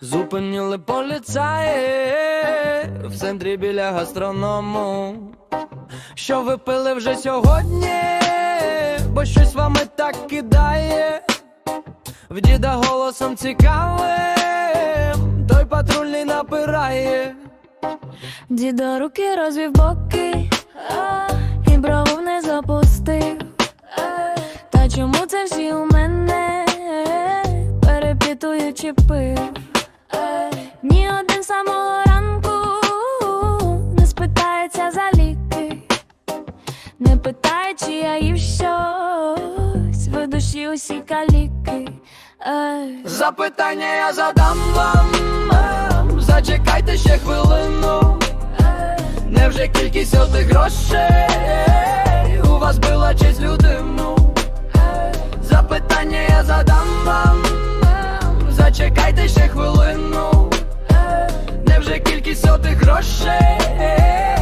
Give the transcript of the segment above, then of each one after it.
Зупинили поліцаї в центрі біля гастроному. Що ви пили вже сьогодні, бо щось вами так кидає. В діда голосом цікавим, той патрульний напирає. Дідо руки розвів боки і брову не запустив. Та чому це всі у мене перепітуючи пив? Спитається за ліки, не питає, чи я їв щось в душі усі каліки. Ей. Запитання я задам вам. ем, Зачекайте ще хвилину. Невже кількість отих грошей у вас була честь людину? Запитання я задам вам. ем, Зачекайте ще хвилину. Невже кількість отих грошей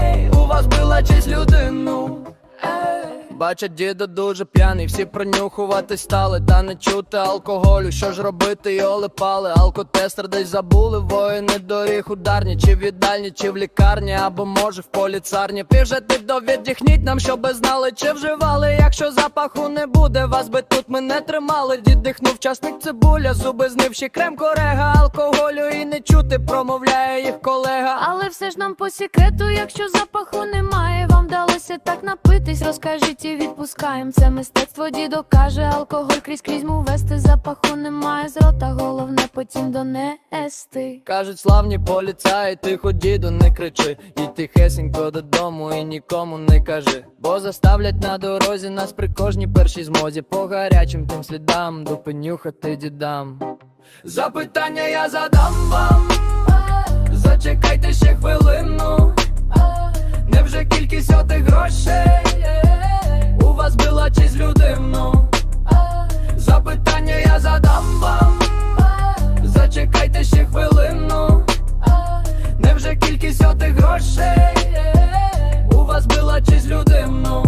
Бачать діда дуже п'яний, всі пронюхувати стали, та не чути алкоголю. Що ж робити, його липали, алкотестер десь забули, воїни доріг ударні, чи в їдальні, чи в лікарні, або може в поліцарні. Півжити до віддихніть нам, щоби знали, чи вживали. Якщо запаху не буде, вас би тут ми не тримали. Дід дихнув часник цибуля, зуби знивши крем корега, алкоголю і не чути, промовляє їх колега. Але все ж нам по секрету, якщо запаху немає, вам вдалося так напитись, розкажіть і відпускаєм. Це мистецтво дідо каже, алкоголь крізь крізьму вести, запаху немає з рота, головне потім донести. Кажуть, славні поліцаї, тихо, діду, не кричи, і тихесенько додому, і нікому не кажи. Бо заставлять на дорозі нас при кожній першій змозі по гарячим тим слідам, допенюхати дідам. Запитання я задам вам, зачекайте ще хвилину. Зачекайте ще хвилину. Невже кількість отих грошей у вас була честь людину?